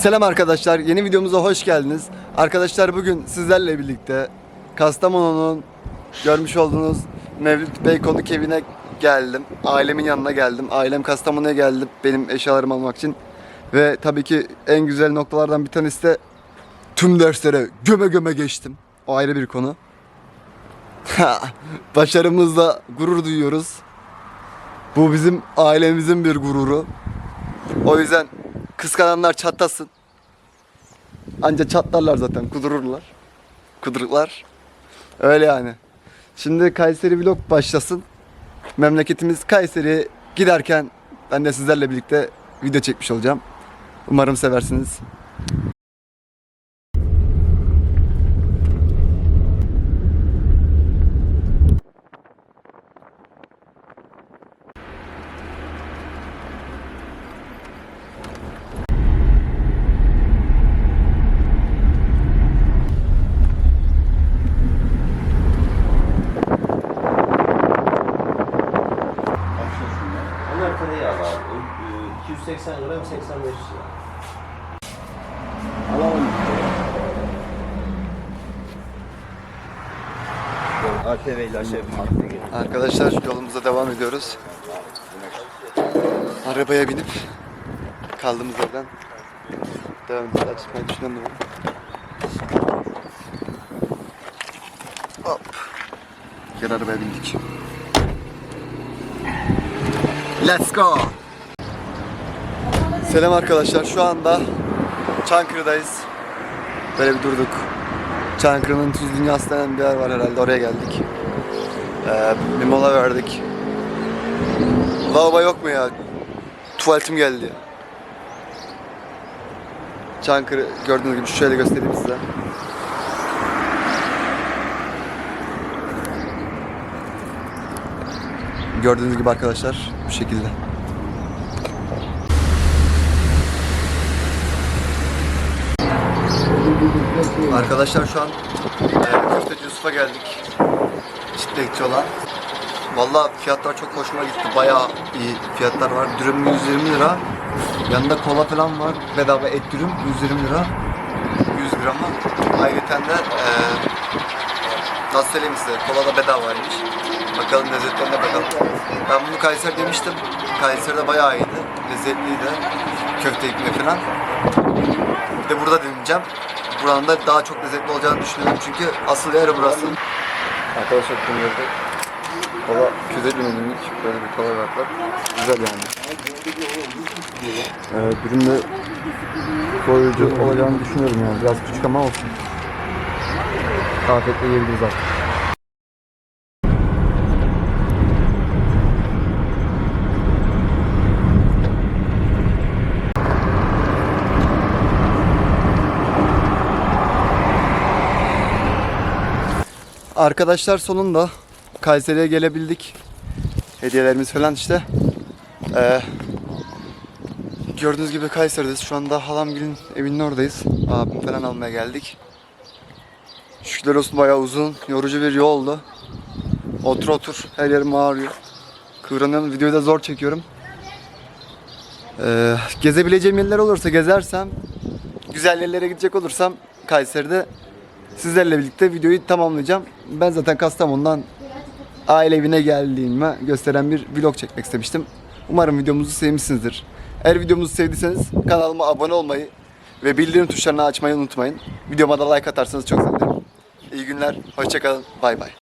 Selam arkadaşlar, yeni videomuza hoş geldiniz. Arkadaşlar bugün sizlerle birlikte Kastamonu'nun görmüş olduğunuz Mevlüt Bey konuk evine geldim. Ailemin yanına geldim. Ailem Kastamonu'ya geldi benim eşyalarımı almak için. Ve tabii ki en güzel noktalardan bir tanesi de tüm derslere göme göme geçtim. O ayrı bir konu. Başarımızla gurur duyuyoruz. Bu bizim ailemizin bir gururu. O yüzden kıskananlar çatlasın. Anca çatlarlar zaten, kudururlar. Kudururlar. Öyle yani. Şimdi Kayseri vlog başlasın. Memleketimiz Kayseri'ye giderken ben de sizlerle birlikte video çekmiş olacağım. Umarım seversiniz. Tereyağı var. Ee, 280 gram 85 lira. Alalım. ATV ile aşağı bir Arkadaşlar yolumuza devam ediyoruz. Arabaya binip kaldığımız yerden devam edeceğiz. Açmayı düşünüyorum. Hop. Gel arabaya bindik. Let's go. Selam arkadaşlar. Şu anda Çankırı'dayız. Böyle bir durduk. Çankırı'nın tuz dünyası denen bir yer var herhalde. Oraya geldik. Ee, bir mola verdik. Lavabo yok mu ya? Tuvaletim geldi. Çankırı gördüğünüz gibi şöyle göstereyim size. Gördüğünüz gibi arkadaşlar bu şekilde. Arkadaşlar şu an e, Köfteci Yusuf'a geldik. Çitlekçi olan. Vallahi fiyatlar çok hoşuma gitti. Bayağı iyi fiyatlar var. Dürüm 120 lira. Yanında kola falan var. Bedava et dürüm 120 lira. 100 grama. Ayrıca de e, nasıl söyleyeyim size kola da bedavaymış. Bakalım lezzetlerine bakalım. Ben bunu Kayseri demiştim. Kayseri'de bayağı iyiydi. Lezzetliydi. Köfte ekmeği falan. Bir de burada deneyeceğim. Buranın da daha çok lezzetli olacağını düşünüyorum. Çünkü asıl yer burası. Arkadaşlar dinliyorduk. Kola küze günlük böyle bir kola verdiler. Güzel yani. Evet, dürümde doyurucu olacağını düşünüyorum yani. Biraz küçük ama olsun. Afiyetle yiyebiliriz artık. Arkadaşlar sonunda Kayseri'ye gelebildik. Hediyelerimiz falan işte. Ee, gördüğünüz gibi Kayseri'deyiz. Şu anda halamgilin evinin oradayız. Abim falan almaya geldik. Şükürler olsun bayağı uzun, yorucu bir yol oldu. Otur otur, her yerim ağrıyor. Kıvranıyorum, videoyu da zor çekiyorum. Ee, gezebileceğim yerler olursa gezersem, güzel yerlere gidecek olursam Kayseri'de sizlerle birlikte videoyu tamamlayacağım. Ben zaten Kastamonu'dan aile evine geldiğimi gösteren bir vlog çekmek istemiştim. Umarım videomuzu sevmişsinizdir. Eğer videomuzu sevdiyseniz kanalıma abone olmayı ve bildirim tuşlarını açmayı unutmayın. Videoma da like atarsanız çok sevinirim. İyi günler, hoşçakalın, bay bay.